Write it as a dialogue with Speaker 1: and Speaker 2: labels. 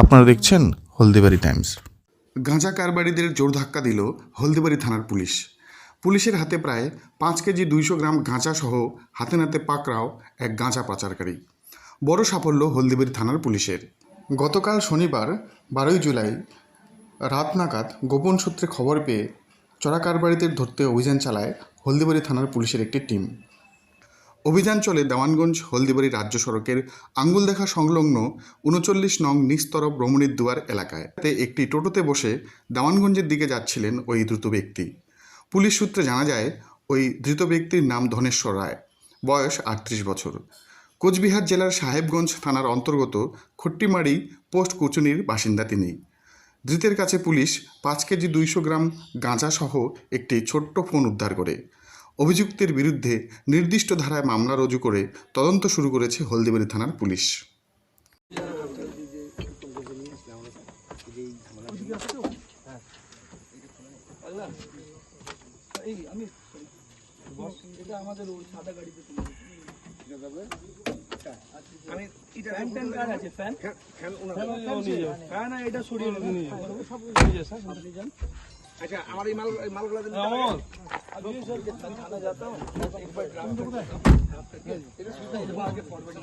Speaker 1: আপনারা দেখছেন হলদিবাড়ি টাইমস।
Speaker 2: গাঁজা কারবারিদের জোর ধাক্কা দিল হলদিবাড়ি থানার পুলিশ। পুলিশের হাতে প্রায় পাঁচ কেজি দুইশো গ্রাম গাঁজা সহ হাতে নাতে পাকড়াও এক গাঁজা পাচারকারী। বড় সাফল্য হলদিবাড়ি থানার পুলিশের। গতকাল শনিবার বারোই জুলাই রাত নাগাদ গোপন সূত্রে খবর পেয়ে চোরা কারবারিদের ধরতে অভিযান চালায় হলদিবাড়ি থানার পুলিশের একটি টিম। অভিযান চলে দেওয়ানগঞ্জ হলদিবাড়ি রাজ্য সড়কের আঙ্গুলদেখা সংলগ্ন উনচল্লিশ নং নিস্তরব রমণীর দুয়ার এলাকায়। একটি টোটোতে বসে দেওয়ানগঞ্জের দিকে যাচ্ছিলেন ওই দ্রুত ব্যক্তি। পুলিশ সূত্রে জানা যায়, ওই ধৃত ব্যক্তির নাম ধনেশ্বর রায়, বয়স আটত্রিশ বছর। কোচবিহার জেলার সাহেবগঞ্জ থানার অন্তর্গত খট্টিমারি পোস্ট কুচুনির বাসিন্দা তিনি। ধৃতের কাছে পুলিশ পাঁচ কেজি দুইশো গ্রাম গাঁজা সহ একটি ছোট্ট ফোন উদ্ধার করে। অভিযুক্তের বিরুদ্ধে নির্দিষ্ট ধারায় মামলা রুজু করে তদন্ত শুরু করেছে হলদিবাড়ি থানার পুলিশ।
Speaker 3: আমি এটা ফ্যান ফ্যান কার আছে? ফ্যান? ফ্যান ফ্যান এটা সরিয়ে নিয়ে সব নিয়ে স্যার আপনি যান।
Speaker 4: আচ্ছা আমার এই মাল মালগুলো দিন
Speaker 3: আমল আমি স্যার থানা যাতা হুম একবার ড্রাফট এটা সুবিধা হবে আগে ফরওয়ার্ড